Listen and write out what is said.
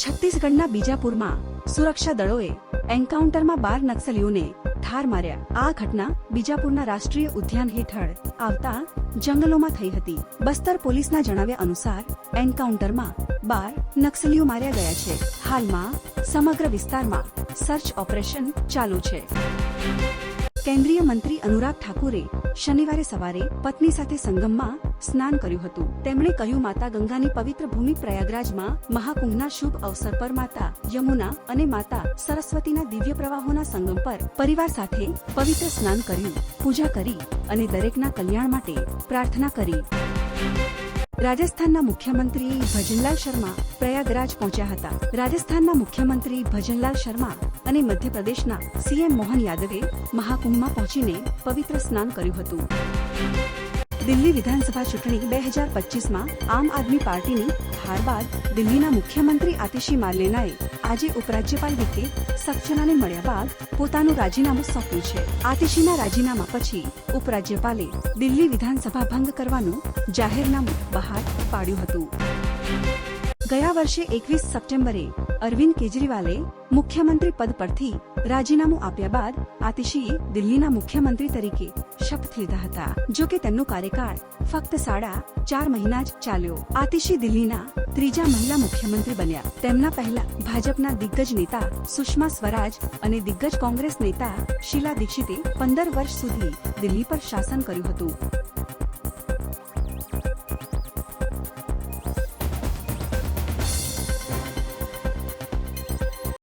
છત્તીસગઢના બીજાપુરમાં સુરક્ષા દળોએ એન્કાઉન્ટરમાં બાર નક્સલીઓને ઠાર માર્યા. આ ઘટના બીજાપુરના રાષ્ટ્રીય ઉદ્યાન હેઠળ આવતા જંગલોમાં થઈ હતી. બસ્તર પોલીસના જણાવ્યા અનુસાર, એન્કાઉન્ટરમાં બાર નક્સલીઓ માર્યા ગયા છે. હાલમાં સમગ્ર વિસ્તારમાં સર્ચ ઓપરેશન ચાલુ છે. કેન્દ્રીય મંત્રી અનુરાગ ઠાકુરે શનિવારે સવારે પત્ની સાથે સંગમમાં સ્નાન કર્યું હતું. તેમણે કહ્યું, માતા ગંગાની પવિત્ર ભૂમિ પ્રયાગરાજમાં મહાકુંભના શુભ અવસર પર માતા યમુના અને માતા સરસ્વતીના દિવ્ય પ્રવાહોના સંગમ પર પરિવાર સાથે પવિત્ર સ્નાન કર્યું. પૂજા કરી અને દરેકના કલ્યાણ માટે પ્રાર્થના કરી. રાજસ્થાનના મુખ્યમંત્રી ભજનલાલ શર્મા પ્રયાગરાજ પહોંચ્યા હતા. રાજસ્થાનના મુખ્યમંત્રી ભજનલાલ શર્મા અને મધ્યપ્રદેશના સીએમ મોહન યાદવે મહાકુંભમાં પહોંચીને પવિત્ર સ્નાન કર્યું હતું. દિલ્હી વિધાનસભા ચૂંટણી બે હજાર પચીસમાં આમ આદમી પાર્ટીની હાર બાદ દિલ્હીના મુખ્યમંત્રી આતિશી માર્લેનાએ આજે ઉપરાજ્યપાલ વિખે સક્સેનાને મળ્યા બાદ પોતાનું રાજીનામું સોંપ્યું છે. આતિશીના રાજીનામા પછી ઉપરાજ્યપાલે દિલ્હી વિધાનસભા ભંગ કરવાનું જાહેરનામું બહાર પાડ્યું હતું. ગયા વર્ષે એકવીસ સપ્ટેમ્બરે અરવિંદ કેજરીવાલે મુખ્યમંત્રી પદ પરથી રાજીનામું આપ્યા બાદ આતિશીએ દિલ્હીના મુખ્યમંત્રી તરીકે શપથ લીધા હતા. જો કે તેમનો કાર્યકાળ ફક્ત સાડા ચાર મહિના જ ચાલ્યો. આતિશી દિલ્હીના ત્રીજા મહિલા મુખ્યમંત્રી બન્યા. તેમના પહેલા ભાજપના દિગ્ગજ નેતા સુષ્મા સ્વરાજ અને દિગ્ગજ કોંગ્રેસ નેતા શીલા દીક્ષિતે પંદર વર્ષ સુધી દિલ્હી પર શાસન કર્યું હતું.